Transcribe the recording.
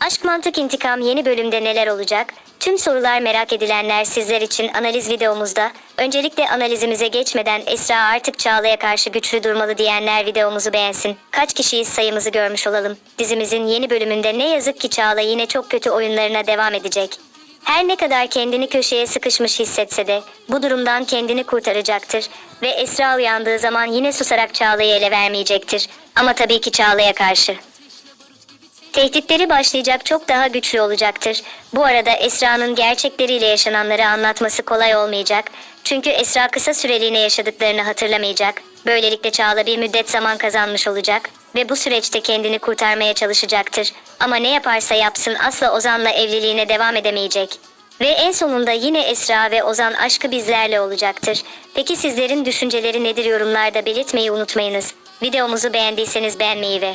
Aşk Mantık İntikam yeni bölümde neler olacak? Tüm sorular merak edilenler sizler için analiz videomuzda. Öncelikle analizimize geçmeden Esra artık Çağla'ya karşı güçlü durmalı diyenler videomuzu beğensin. Kaç kişiyiz sayımızı görmüş olalım. Dizimizin yeni bölümünde ne yazık ki Çağla yine çok kötü oyunlarına devam edecek. Her ne kadar kendini köşeye sıkışmış hissetse de bu durumdan kendini kurtaracaktır ve Esra uyandığı zaman yine susarak Çağla'yı ele vermeyecektir. Ama tabii ki Çağla'ya karşı. Tehditleri başlayacak çok daha güçlü olacaktır. Bu arada Esra'nın gerçekleriyle yaşananları anlatması kolay olmayacak. Çünkü Esra kısa süreliğine yaşadıklarını hatırlamayacak. Böylelikle Çağla bir müddet zaman kazanmış olacak ve bu süreçte kendini kurtarmaya çalışacaktır. Ama ne yaparsa yapsın asla Ozan'la evliliğine devam edemeyecek. Ve en sonunda yine Esra ve Ozan aşkı bizlerle olacaktır. Peki sizlerin düşünceleri nedir yorumlarda belirtmeyi unutmayınız. Videomuzu beğendiyseniz beğenmeyi ve